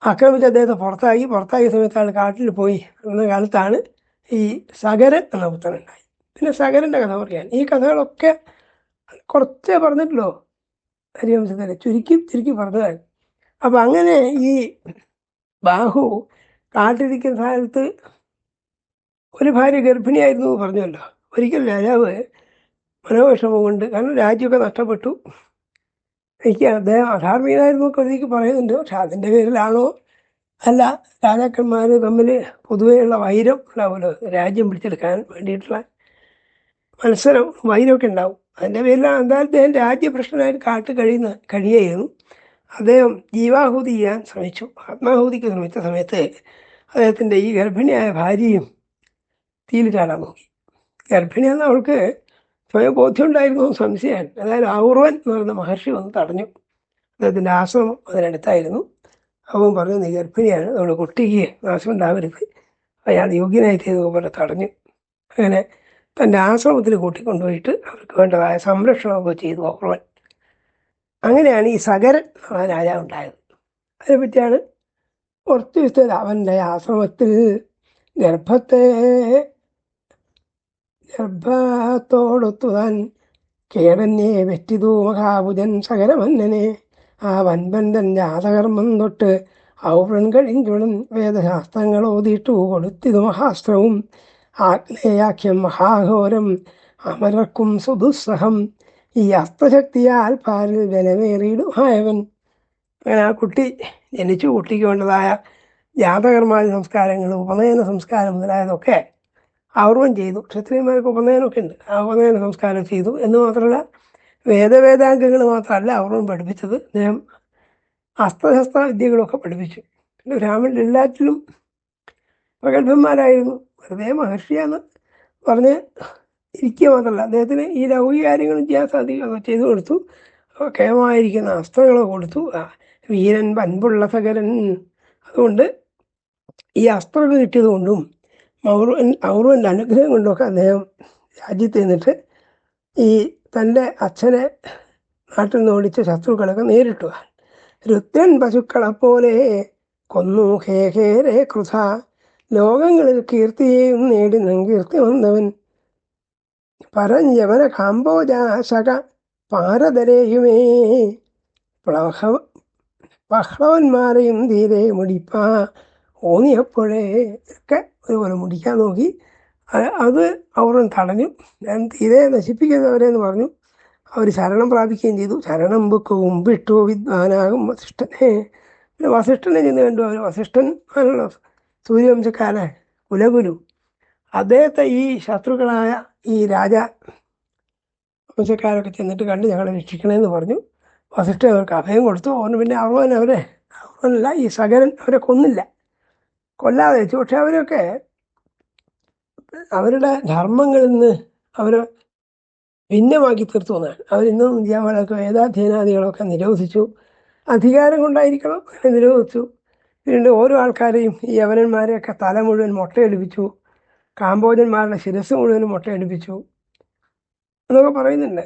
ആക്രമിച്ച് അദ്ദേഹത്തെ പുറത്താക്കി പുറത്താക്കിയ സമയത്താണ് കാട്ടിൽ പോയി. എന്ന കാലത്താണ് ഈ സകരൻ എന്ന പുത്രനുണ്ടായി പിന്നെ സകരന്റെ കഥ പറയാൻ. ഈ കഥകളൊക്കെ കുറച്ചേ പറഞ്ഞിട്ടുള്ളൂ. ഹരിവംശത്തിലെ ചുരുക്കി ചുരുക്കി പറഞ്ഞതാണ്. അപ്പം അങ്ങനെ ഈ ബാഹു കാട്ടിരിക്കുന്ന കാലത്ത് ഒരു ഭാര്യ ഗർഭിണിയായിരുന്നു എന്ന് പറഞ്ഞല്ലോ ഒരിക്കൽ രാജാവ് മനോവിഷമം കൊണ്ട് കാരണം രാജ്യമൊക്കെ നഷ്ടപ്പെട്ടു. എനിക്ക് അദ്ദേഹം അധാർമികനായിരുന്നു ഒക്കെ എനിക്ക് പറയുന്നുണ്ട്. പക്ഷെ അതിന്റെ പേരിലാണോ? അല്ല രാജാക്കന്മാർ തമ്മിൽ പൊതുവെയുള്ള വൈരം ഉണ്ടാവുമല്ലോ. രാജ്യം പിടിച്ചെടുക്കാൻ വേണ്ടിയിട്ടുള്ള മത്സരം വൈരമൊക്കെ ഉണ്ടാവും. അതിന്റെ പേരിലാണ് എന്തായാലും അദ്ദേഹം രാജ്യപ്രശ്നമായിട്ട് കാട്ട് കഴിയുന്ന കഴിയായിരുന്നു അദ്ദേഹം ജീവാഹൂതി ചെയ്യാൻ ശ്രമിച്ചു. ആത്മാഹൂതിക്ക് ശ്രമിച്ച സമയത്ത് അദ്ദേഹത്തിന്റെ ഈ ഗർഭിണിയായ ഭാര്യയും തീയിൽ ചാടാൻ നോക്കി. ഗർഭിണിയെന്ന് അവൾക്ക് സ്വയം ബോധ്യമുണ്ടായിരുന്നു എന്ന് സംശയമാണ്. അതായത് ഔർവൻ എന്ന് പറയുന്ന മഹർഷി വന്ന് തടഞ്ഞു. അദ്ദേഹത്തിന്റെ ആശ്രമം അതിനടുത്തായിരുന്നു. അവൻ പറഞ്ഞു നീ ഗർഭിണിയാണ്. അതുകൊണ്ട് കുട്ടിക്ക് നാശം ഉണ്ടാവരുത് അയാൾ യോഗ്യനായി തീർന്നു പോലെ തടഞ്ഞു. അങ്ങനെ തന്റെ ആശ്രമത്തിൽ കൂട്ടിക്കൊണ്ടുപോയിട്ട് അവർക്ക് വേണ്ടതായ സംരക്ഷണമൊക്കെ ചെയ്തു ഓർമ്മൻ അങ്ങനെയാണ് ഈ സകരൻ എന്ന രാജാവ് ഉണ്ടായത്. അതിനെപ്പറ്റിയാണ് കുറച്ച് ദിവസത്തെ അവന്റെ ആശ്രമത്തിൽ ഗർഭത്തെ ഗർഭത്തോടൊത്തു താൻ കേടന്നെ വെറ്റിതു മഹാഭുജൻ സകരമന്നനെ. ആ വൻപൻ ജാതകർമ്മം തൊട്ട് ഔറൻ കഴിഞ്ഞുടൻ വേദശാസ്ത്രങ്ങൾ ഓതിയിട്ടു കൊടുത്തിതു മഹാസ്ത്രവും. ആഗ്നേയാഖ്യം മഹാഘോരം അമരർക്കും സുദുസ്സഹം. ഈ അസ്ത്രശക്തിയാൽ പാലിൽ ബലമേറിയിടുമായവൻ. അങ്ങനെ ആ കുട്ടി ജനിച്ചു കുട്ടിക്ക് വേണ്ടതായ ജാതകർമാതി സംസ്കാരങ്ങൾ ഉപനയന സംസ്കാരം മുതലായതൊക്കെ ആവർവം ചെയ്തു. ക്ഷത്രിയന്മാർക്ക് ഉപനയനമൊക്കെ ഉണ്ട്. ആ ഉപനയന സംസ്കാരം ചെയ്തു എന്ന് മാത്രമല്ല വേദവേദാംഗങ്ങൾ മാത്രമല്ല ആവർവം പഠിപ്പിച്ചത്. അദ്ദേഹം അസ്ത്രശസ്ത്ര വിദ്യകളൊക്കെ പഠിപ്പിച്ചു. പിന്നെ ബ്രാഹ്മണർ എല്ലാറ്റിലും പ്രഗത്ഭന്മാരായിരുന്നു. വെറുതെ മഹർഷിയാന്ന് പറഞ്ഞ് ഇരിക്കുക മാത്രമല്ല അദ്ദേഹത്തിന് ഈ ലൗകിക കാര്യങ്ങളും ചെയ്യാൻ സാധിക്കുക ചെയ്തു കൊടുത്തു. കേമായിരിക്കുന്ന അസ്ത്രങ്ങൾ കൊടുത്തു. വീരൻ പൻപുള്ള സകരൻ അതുകൊണ്ട് ഈ അസ്ത്രങ്ങൾ കിട്ടിയത് കൊണ്ടും മൗർവൻ ഔർവന്റെ അനുഗ്രഹം കൊണ്ടുമൊക്കെ അദ്ദേഹം രാജ്യത്ത് നിന്നിട്ട് ഈ തന്റെ അച്ഛനെ നാട്ടിൽ നിന്ന് ഓടിച്ച ശത്രുക്കളൊക്കെ നേരിട്ടുക രുദ്രൻ പശുക്കളെപ്പോലെ കൊന്നു. ഹേ ഹേ രേ കൃഥ. ലോകങ്ങളിൽ കീർത്തിയെയും നേടി നങ്കീർത്തി വന്നവൻ. പരഞ്ജവന കാമ്പോജാശക പാരതരേയുമേ പ്ലവ പഹ്ളവന്മാരെയും തീരെ മുടിപ്പാ. ഓന്നിയപ്പോഴേ ഒക്കെ ഒരുപോലെ മുടിക്കാൻ നോക്കി. അത് അവരും തടഞ്ഞു. ഞാൻ തീരെ നശിപ്പിക്കുന്നവരെ എന്ന് പറഞ്ഞു. അവർ ശരണം പ്രാപിക്കുകയും ചെയ്തു. ശരണം ബുക്കും വിട്ടു. വിദ്വാനാകും വസിഷ്ഠനെ. പിന്നെ വസിഷ്ഠനെ ചെന്ന് കണ്ടു. അവർ വസിഷ്ഠൻ ആണല്ലോ സൂര്യവംശക്കാരൻ കുലഗുരു. അദ്ദേഹത്തെ ഈ ശത്രുക്കളായ ഈ രാജ വംശക്കാരൊക്കെ ചെന്നിട്ട് കണ്ട് ഞങ്ങളെ രക്ഷിക്കണമെന്ന് പറഞ്ഞു. വസിഷ്ഠ അവർക്ക് അഭയം കൊടുത്തു. അവന് പിന്നെ അവൻ അവരെ അവനല്ല ഈ സകരൻ അവരെ കൊന്നില്ല. കൊല്ലാതെ വെച്ചു. പക്ഷെ അവരൊക്കെ അവരുടെ ധർമ്മങ്ങളിൽ നിന്ന് അവരെ ഭിന്നമാക്കി തീർത്തു എന്നാണ്. അവരിന്നും വിദ്യാഭ്യാസമൊക്കെ വേദാധ്യനാദികളൊക്കെ നിരോധിച്ചു. അധികാരം കൊണ്ടായിരിക്കണം. നിരോധിച്ചു. പിന്നീട് ഓരോ ആൾക്കാരെയും ഈ യവനന്മാരെയൊക്കെ തല മുഴുവൻ മുട്ടയടിപ്പിച്ചു. കാമ്പോജന്മാരുടെ ശിരസ് മുഴുവൻ മുട്ടയടിപ്പിച്ചു. എന്നൊക്കെ പറയുന്നുണ്ട്.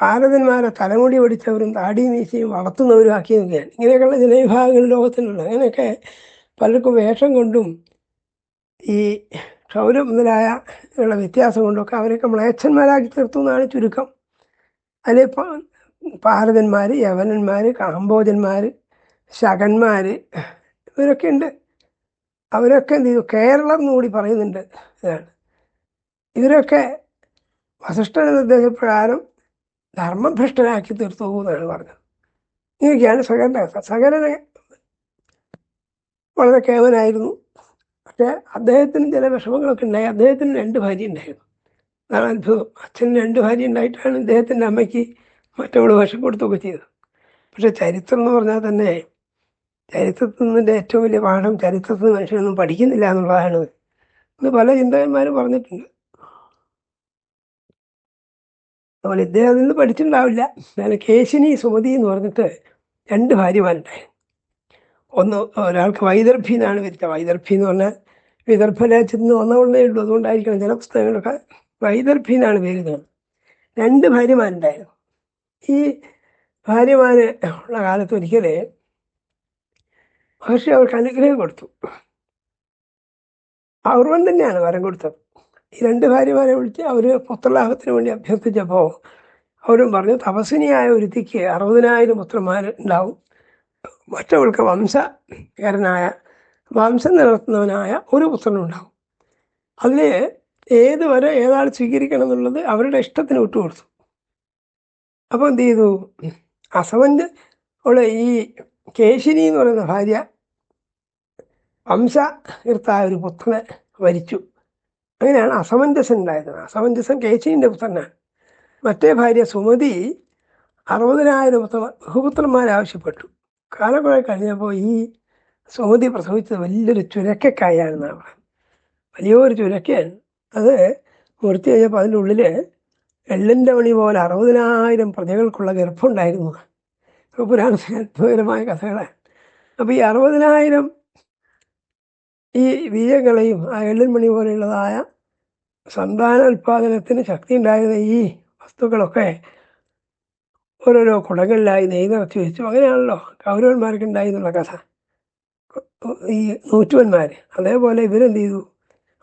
ഭാരതന്മാരെ തലമുടി ഒടിച്ചവരും താടി മീശയും വളർത്തുന്നവരും ആക്കിയതൊക്കെയാണ് ഇങ്ങനെയൊക്കെയുള്ള ജനവിഭാഗങ്ങൾ ലോകത്തിലുണ്ട്. അങ്ങനെയൊക്കെ പലർക്കും വേഷം കൊണ്ടും ഈ ക്ഷൗരം മുതലായ ഉള്ള വ്യത്യാസം കൊണ്ടൊക്കെ അവരൊക്കെ മ്ലേച്ഛന്മാരാക്കി തീർത്തു എന്നാണ് ചുരുക്കം. അതിൽ ഭാരതന്മാർ യവനന്മാർ കാമ്പോജന്മാർ ശകന്മാർ ഇവരൊക്കെ ഉണ്ട് അവരൊക്കെ എന്ത് ചെയ്തു? കേരളം എന്നുകൂടി പറയുന്നുണ്ട് ഇതാണ് ഇവരൊക്കെ വസിഷ്ഠ നിർദ്ദേശപ്രകാരം ധർമ്മഭ്രഷ്ടനാക്കി തീർത്തു എന്നാണ് പറഞ്ഞത്. ഇങ്ങനെയൊക്കെയാണ് സകലന്റെ അവസ്ഥ. സകലനെ വളരെ കേവനായിരുന്നു പക്ഷേ അദ്ദേഹത്തിന് ചില വിഷമങ്ങളൊക്കെ ഉണ്ടായി. അദ്ദേഹത്തിന് രണ്ട് ഭാര്യ ഉണ്ടായിരുന്നു. അതാണ് അത്ഭുതം അച്ഛന് രണ്ട് ഭാര്യ ഉണ്ടായിട്ടാണ് ഇദ്ദേഹത്തിന്റെ അമ്മയ്ക്ക് മറ്റവൾ വിഷം കൊടുത്തൊക്കെ ചെയ്തത്. പക്ഷെ ചരിത്രം എന്ന് പറഞ്ഞാൽ തന്നെ ചരിത്രത്തിൽ നിന്നിന്റെ ഏറ്റവും വലിയ പാഠം ചരിത്രത്തിൽ നിന്ന് മനുഷ്യനൊന്നും പഠിക്കുന്നില്ല എന്നുള്ളതാണ്. എന്ന് പല ചിന്തകന്മാരും പറഞ്ഞിട്ടുണ്ട്. അതുപോലെ ഇദ്ദേഹം നിന്ന് പഠിച്ചിട്ടുണ്ടാവില്ല. അങ്ങനെ കേശിനി സുമതി എന്ന് പറഞ്ഞിട്ട് രണ്ട് ഭാര്യമാരുണ്ടായി. ഒന്ന് ഒരാൾക്ക് വൈദർഭി എന്നാണ് വിരിച്ച വൈദർഭി എന്ന് പറഞ്ഞാൽ വിദർഭ രാജ്യത്ത് നിന്ന് വന്നവളേ ഉള്ളൂ. അതുകൊണ്ടായിരിക്കണം ചില പുസ്തകങ്ങളൊക്കെ വൈദർഭി എന്നാണ് പേരുന്നത്. രണ്ട് ഭാര്യമാരുണ്ടായിരുന്നു. ഈ ഭാര്യമാര് ഉള്ള കാലത്ത് ഒരിക്കലേ മഹർഷി അവർക്ക് അനുഗ്രഹം കൊടുത്തു. അവർവൻ തന്നെയാണ് വരം കൊടുത്തത്. ഈ രണ്ട് ഭാര്യമാരെ വിളിച്ച് അവർ പുത്രലാഭത്തിന് വേണ്ടി അഭ്യർത്ഥിച്ചപ്പോൾ അവരും പറഞ്ഞു തപസ്വിനിയായ ഒരുത്തിക്ക് അറുപതിനായിരം പുത്രന്മാർ ഉണ്ടാവും മറ്റവൾക്ക് വംശകരനായ വംശം നിലനിർത്തുന്നവനായ ഒരു പുത്രനുണ്ടാവും. അതിൽ ഏത് വരെ ഏതാൾ സ്വീകരിക്കണം എന്നുള്ളത് അവരുടെ ഇഷ്ടത്തിന് വിട്ടുകൊടുത്തു അപ്പോൾ എന്ത് ചെയ്തു? അസവന്റെ ഉള്ള ഈ കേശിനി എന്ന് പറയുന്ന ഭാര്യ വംശകൃത്തായ ഒരു പുത്രനെ വരിച്ചു. അങ്ങനെയാണ് അസമഞ്ജസം ഉണ്ടായത്. അസമഞ്ജസം കേച്ചിന്റെ പുത്രനാണ്. മറ്റേ ഭാര്യ സുമതി അറുപതിനായിരം പുത്ര ബഹുപുത്രന്മാരാവശ്യപ്പെട്ടു കാലം കുറെ കഴിഞ്ഞപ്പോൾ ഈ സുമതി പ്രസവിച്ചത് വലിയൊരു ചുരക്കക്കായാണെന്നാണ് പറയുന്നത്. വലിയൊരു ചുരക്കയാണ്. അത് മുറിച്ച് കഴിഞ്ഞപ്പോൾ അതിന്റെ ഉള്ളിൽ എള്ളിന്റെ മണി പോലെ അറുപതിനായിരം പ്രജകൾക്കുള്ള ഗർഭമുണ്ടായിരുന്നു പുരാണത്തിലെ അത്ഭുതകരമായ കഥകളാണ്. അപ്പോൾ ഈ അറുപതിനായിരം ഈ വീരങ്ങളെയും ആ എള്ളിൻമണി പോലെയുള്ളതായ സന്താന ഉൽപാദനത്തിന് ശക്തി ഉണ്ടായിരുന്ന ഈ വസ്തുക്കളൊക്കെ ഓരോരോ കുടങ്ങളിലായി നെയ് നിറച്ച് വെച്ചു. അങ്ങനെയാണല്ലോ കൗരവന്മാർക്ക് ഉണ്ടായി എന്നുള്ള കഥ. ഈ നൂറ്റുവന്മാർ അതേപോലെ ഇവരെന്ത് ചെയ്തു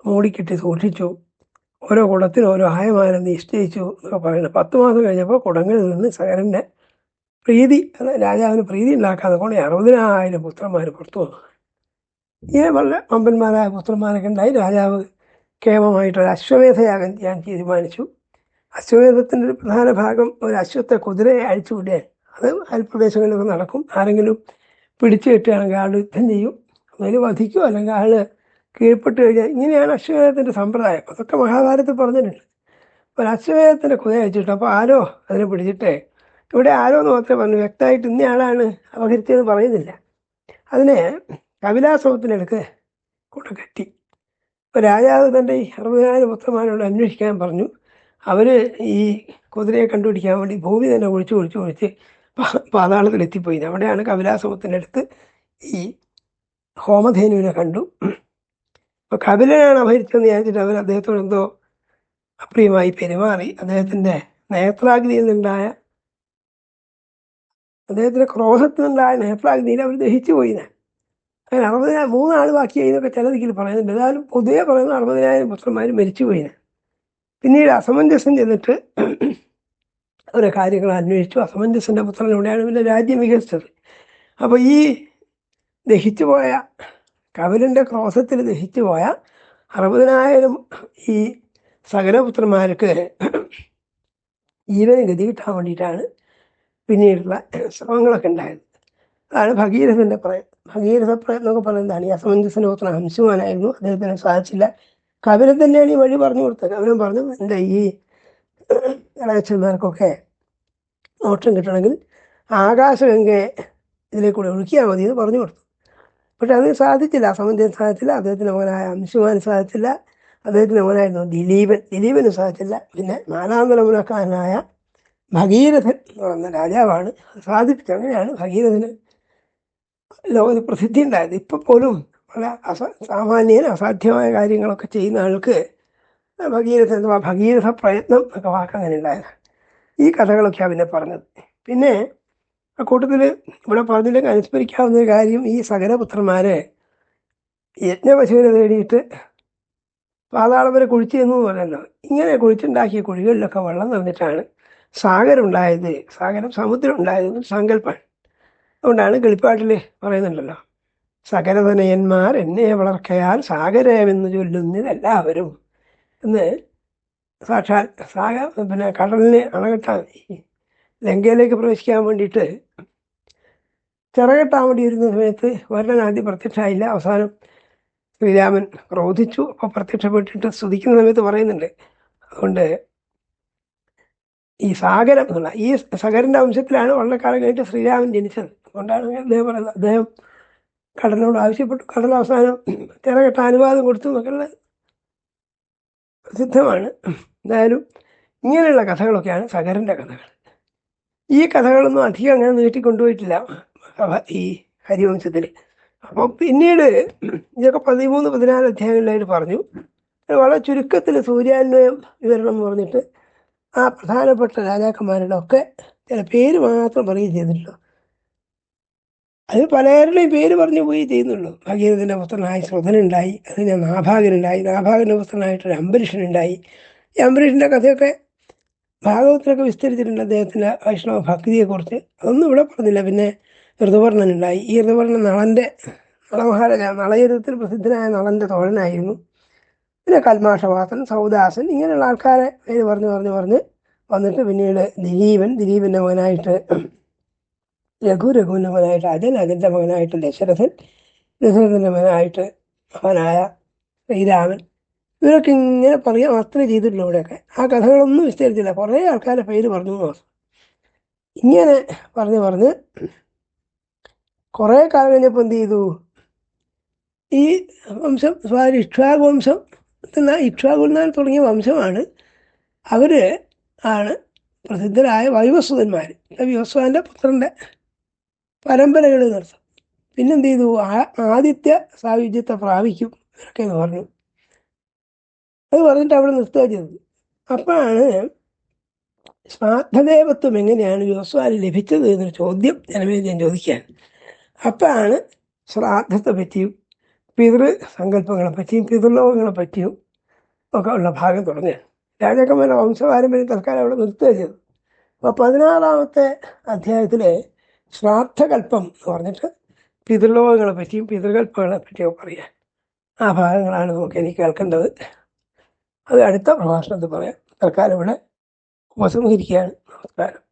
മൂടിക്കെട്ടി സൂക്ഷിച്ചു. ഓരോ കുടത്തിന് ഓരോ ആയമാനം നിശ്ചയിച്ചു എന്നൊക്കെ പറയുന്നത് പത്ത് മാസം കഴിഞ്ഞപ്പോൾ കുടങ്ങളിൽ നിന്ന് സകരന്റെ പ്രീതി രാജാവിന് പ്രീതി ഉണ്ടാക്കാതെ കൊണ്ട് അറുപതിനായിരം പുത്രന്മാർ പുറത്തു വന്നു. ഇങ്ങനെ വളരെ അമ്പന്മാരായ പുത്രന്മാരൊക്കെ ഉണ്ടായി. രാജാവ് കേമമായിട്ടൊരു അശ്വമേധയാഗം ഞാൻ തീരുമാനിച്ചു. അശ്വമേധത്തിന്റെ ഒരു പ്രധാന ഭാഗം ഒരു അശ്വത്തെ കുതിരയെ അഴിച്ചു വിടുകയാണ് അത് അയൽപ്രദേശങ്ങളിലൊക്കെ നടക്കും. ആരെങ്കിലും പിടിച്ചു കെട്ടുകയാണെങ്കിൽ ആൾ യുദ്ധം ചെയ്യും. അതിൽ വധിക്കും. അല്ലെങ്കിൽ ആൾ കീഴ്പ്പെട്ട് കഴിഞ്ഞാൽ ഇങ്ങനെയാണ് അശ്വമേധത്തിന്റെ സമ്പ്രദായം. അതൊക്കെ മഹാഭാരതത്തിൽ പറഞ്ഞിട്ടുണ്ട്. അപ്പോൾ അശ്വമേധത്തിന്റെ കുതിര അഴിച്ചിട്ട്. അപ്പോൾ ആരോ അതിനെ പിടിച്ചിട്ട് ഇവിടെ ആരോ എന്ന് മാത്രമേ പറഞ്ഞു. വ്യക്തമായിട്ട് ഇന്നയാളാണ് അപഹരിച്ചതെന്ന് പറയുന്നില്ല. അതിനെ കപിലാശ്രമത്തിനടുക്ക് അപ്പോൾ രാജാവ് തന്റെ ഈ അറുപതിനായിരം പുത്രന്മാരോട് അന്വേഷിക്കാൻ പറഞ്ഞു. അവർ ഈ കുതിരയെ കണ്ടുപിടിക്കാൻ വേണ്ടി ഭൂമി തന്നെ ഒഴിച്ച് ഒഴിച്ച് ഒഴിച്ച് പാതാളത്തിലെത്തിപ്പോയി അവിടെയാണ് കപിലാശ്രമത്തിന്റെ അടുത്ത് ഈ ഹോമധേനുവിനെ കണ്ടു. അപ്പോൾ കപിലനാണ് അപഹരിച്ചതെന്ന് വിചാരിച്ചിട്ട് അവർ അദ്ദേഹത്തോട് എന്തോ അപ്രിയമായി പെരുമാറി. അദ്ദേഹത്തിന്റെ നേത്രാഗ്നിയിൽ നിന്നുണ്ടായ അദ്ദേഹത്തിന്റെ ക്രോധത്തിൽ നിന്നുണ്ടായ നേത്രാഗ്നിയിൽ അവർ ദഹിച്ചു പോയിന് അങ്ങനെ അറുപതിനായിരം മൂന്നാൾ ബാക്കിയായി എന്നൊക്കെ ചില ദിക്കിൽ പറയുന്നുണ്ട്. ഏതായാലും പൊതുവെ പറയുന്ന അറുപതിനായിരം മരിച്ചു പോയിന്. പിന്നീട് അസമഞ്ജസം ചെന്നിട്ട് ഓരോ കാര്യങ്ങൾ അന്വേഷിച്ചു. അസമഞ്ജസന്റെ പുത്രനിലൂടെയാണ് പിന്നെ രാജ്യം വികസിച്ചത്. അപ്പോൾ ഈ ദഹിച്ചു പോയ കപിലന്റെ ക്രോസത്തിൽ ദഹിച്ചു പോയ അറുപതിനായിരം ഈ സകലപുത്രന്മാർക്ക് ജീവന് ഗതി കിട്ടാൻ വേണ്ടിയിട്ടാണ് പിന്നീടുള്ള ശ്രമങ്ങളൊക്കെ ഉണ്ടായത്. അതാണ് ഭഗീരഥന്റെ പ്രയത്നം ഭഗീരഥ പ്രയത്നം എന്നൊക്കെ പറയുന്നതാണ് ഈ അസമഞ്ജസന്റെ പുത്രൻ ഹംസുമാനായിരുന്നു. അദ്ദേഹത്തിന് സാധിച്ചില്ല. കപിലൻ തന്നെയാണ് ഈ വഴി പറഞ്ഞു കൊടുത്തത്. കപിലൻ പറഞ്ഞു എന്റെ ഈ ഇളയച്ചന്മാർക്കൊക്കെ മോക്ഷം കിട്ടണമെങ്കിൽ ആകാശഗംഗയെ ഇതിലേക്കൂടെ കൂടെ ഒഴുക്കിയാൽ മതി എന്ന് പറഞ്ഞു കൊടുത്തു. പക്ഷെ അതിന് സാധിച്ചില്ല. അസമഞ്ജൻ സാധിച്ചില്ല. അദ്ദേഹത്തിന് മകനായ അംശുമാൻ സാധിച്ചില്ല. അദ്ദേഹത്തിന് മകനായിരുന്നു ദിലീപൻ. ദിലീപന് സാധിച്ചില്ല. പിന്നെ നാലാം തലമുറക്കാരനായ ഭഗീരഥൻ എന്ന് പറയുന്ന രാജാവാണ്. സാധിപ്പിച്ചത് അങ്ങനെയാണ്. ഭഗീരഥന് ലോകത്ത് പ്രസിദ്ധി ഉണ്ടായത് ഇപ്പം പോലും പല അസ സാമാന്യൻ അസാധ്യമായ കാര്യങ്ങളൊക്കെ ചെയ്യുന്ന ആൾക്ക് ഭഗീരഥ അഥവാ ഭഗീരഥ പ്രയത്നം ഒക്കെ വാക്കങ്ങനെ ഉണ്ടായത്. ഈ കഥകളൊക്കെയാണ് പിന്നെ പറഞ്ഞത്. പിന്നെ ആ കൂട്ടത്തിൽ ഇവിടെ പറഞ്ഞില്ലെങ്കിൽ അനുസ്മരിക്കാവുന്ന ഒരു കാര്യം ഈ സകലപുത്രന്മാരെ യജ്ഞപശുവിനെ തേടിയിട്ട് പാതാളം വരെ കുഴിച്ചു എന്ന് പറഞ്ഞല്ലോ. ഇങ്ങനെ കുഴിച്ചുണ്ടാക്കിയ കുഴികളിലൊക്കെ വെള്ളം നിറഞ്ഞിട്ടാണ് സാഗരം ഉണ്ടായത്. സാഗരം സമുദ്രം ഉണ്ടായത് എന്നൊരു സങ്കല്പമാണ്. അതുകൊണ്ടാണ് കിളിപ്പാട്ടിൽ പറയുന്നുണ്ടല്ലോ. സകലതനയന്മാർ എന്നെ വളർക്കയാൽ സാഗരമെന്ന് ചൊല്ലുന്നതെല്ലാവരും. എന്ന് സാക്ഷാൽ സാഗ പിന്നെ കടലിനെ അണകെട്ടാൻ ലങ്കയിലേക്ക് പ്രവേശിക്കാൻ വേണ്ടിയിട്ട് ചിറകെട്ടാൻ വേണ്ടി വരുന്ന സമയത്ത് വരൻ പ്രത്യക്ഷമായില്ല. അവസാനം ശ്രീരാമൻ ക്രോധിച്ചു. അപ്പോൾ പ്രത്യക്ഷപ്പെട്ടിട്ട് സ്തുതിക്കുന്ന സമയത്ത് പറയുന്നുണ്ട്. അതുകൊണ്ട് ഈ സാഗരം എന്നുള്ള ഈ സഗരന്റെ വംശത്തിലാണ് വള്ളക്കാലം കഴിഞ്ഞിട്ട് ശ്രീരാമൻ ജനിച്ചത്. അതുകൊണ്ടാണ് അദ്ദേഹം പറയുന്നത് അദ്ദേഹം കടലിനോട് ആവശ്യപ്പെട്ടു. കടൽ അവസാനം ചിറകെട്ട അനുവാദം കൊടുത്തു എന്നൊക്കെയുള്ള പ്രസിദ്ധമാണ്. എന്തായാലും ഇങ്ങനെയുള്ള കഥകളൊക്കെയാണ് സഗരന്റെ കഥകൾ. ഈ കഥകളൊന്നും അധികം അങ്ങനെ നീട്ടിക്കൊണ്ടുപോയിട്ടില്ല കൊണ്ടുപോയിട്ടില്ല ഈ ഹരിവംശത്തിൽ. അപ്പോൾ പിന്നീട് ഇതൊക്കെ പതിമൂന്ന് പതിനാല് അധ്യായങ്ങളിലായിട്ട് പറഞ്ഞു. വളരെ ചുരുക്കത്തിൽ സൂര്യാന്വയം വിവരണം എന്ന് പറഞ്ഞിട്ട് ആ പ്രധാനപ്പെട്ട രാജാക്കന്മാരുടെ ഒക്കെ ചില പേര് മാത്രം പറയുകയും ചെയ്തിട്ടുള്ളൂ അത് പലരുടെയും പേര് പറഞ്ഞു പോയി ചെയ്യുന്നുള്ളൂ. ഭഗീരഥന്റെ പുത്രനായി ശ്രുതനുണ്ടായി ഞാൻ നാഭാഗനുണ്ടായി നാഭാഗന്റെ പുത്രനായിട്ടൊരു അംബരീഷനുണ്ടായി. ഈ അംബരീഷിന്റെ കഥയൊക്കെ ഭാഗവത്തിലൊക്കെ വിസ്തരിച്ചിട്ടുണ്ട് അദ്ദേഹത്തിന്റെ വൈഷ്ണവ ഭക്തിയെക്കുറിച്ച്. അതൊന്നും ഇവിടെ പറഞ്ഞില്ല. പിന്നെ ഋതുവർണനുണ്ടായി. ഈ ഋതുവർണൻ നളന്റെ നളമഹാരാജ നളയുദ്ധത്തിൽ പ്രസിദ്ധനായ നളന്റെ തോഴനായിരുന്നു. പിന്നെ കൽമാഷവാസൻ സൗദാസൻ ഇങ്ങനെയുള്ള ആൾക്കാരെ പേര് പറഞ്ഞ് പറഞ്ഞ് പറഞ്ഞ് വന്നിട്ട് പിന്നീട് ദിലീപൻ ദിലീപിന്റെ മകനായിട്ട് രഘു രഘുവിന്റെ അജൻ അജന്റെ മകനായിട്ട് ദശരഥൻ ദശരഥന്റെ മകനായിട്ട് മകനായ ശ്രീരാമൻ. ഇവരൊക്കെ ഇങ്ങനെ പറയാൻ അത്ര ചെയ്തിട്ടുള്ളൂ ഇവിടെയൊക്കെ. ആ കഥകളൊന്നും വിസ്തരിച്ചില്ല കുറേ ആൾക്കാരെ പേര് പറഞ്ഞു മാത്രം. ഇങ്ങനെ പറഞ്ഞ് പറഞ്ഞ് കുറേ കാലം കഴിഞ്ഞപ്പോൾ എന്ത് ചെയ്തു? ഈ വംശം സ്വാതി ഇക്ഷ്വാക് വംശം എന്ന ഇക്ഷ്വാകുന്നാൽ തുടങ്ങിയ വംശമാണ്. അവർ ആണ് പ്രസിദ്ധരായ വൈവസ്വതന്മാർ വിവസ്വാന്റെ പുത്രന്റെ പരമ്പരകൾ നടത്തും പിന്നെന്ത് ചെയ്തു ആദിത്യ സായുജ്യത്തെ പ്രാപിക്കും എന്നൊക്കെ എന്ന് പറഞ്ഞു. അത് പറഞ്ഞിട്ട് അവിടെ നിർത്തുക ചെയ്തത്. അപ്പോഴാണ് ശ്രാദ്ധദേവത്വം എങ്ങനെയാണ് ജോസ്വാന് ലഭിച്ചത് എന്നൊരു ചോദ്യം ജനമേജൻ ചോദിക്കാൻ. അപ്പോഴാണ് ശ്രാദ്ധത്തെ പറ്റിയും പിതൃ സങ്കല്പങ്ങളെ പറ്റിയും പിതൃലോകങ്ങളെ പറ്റിയും ഒക്കെ ഉള്ള ഭാഗം തുടങ്ങി രാജാക്കന്മാരുടെ വംശപാരമ്പര്യം തൽക്കാലം അവിടെ നിർത്തുക ചെയ്തു അപ്പോൾ പതിനാറാമത്തെ അധ്യായത്തിലെ ശ്രാദ്ധകല്പം എന്ന് പറഞ്ഞിട്ട് പിതൃലോകങ്ങളെ പറ്റിയും പിതൃകൽപ്പങ്ങളെ പറ്റിയും പറയാം ആ ഭാഗങ്ങളാണ് നമുക്ക് എനിക്ക് കേൾക്കേണ്ടത്. അത് അടുത്ത പ്രഭാഷണത്തിൽ പറയാം. തൽക്കാലം ഇവിടെ ഉപസംഹരിക്കുകയാണ്. നമസ്കാരം.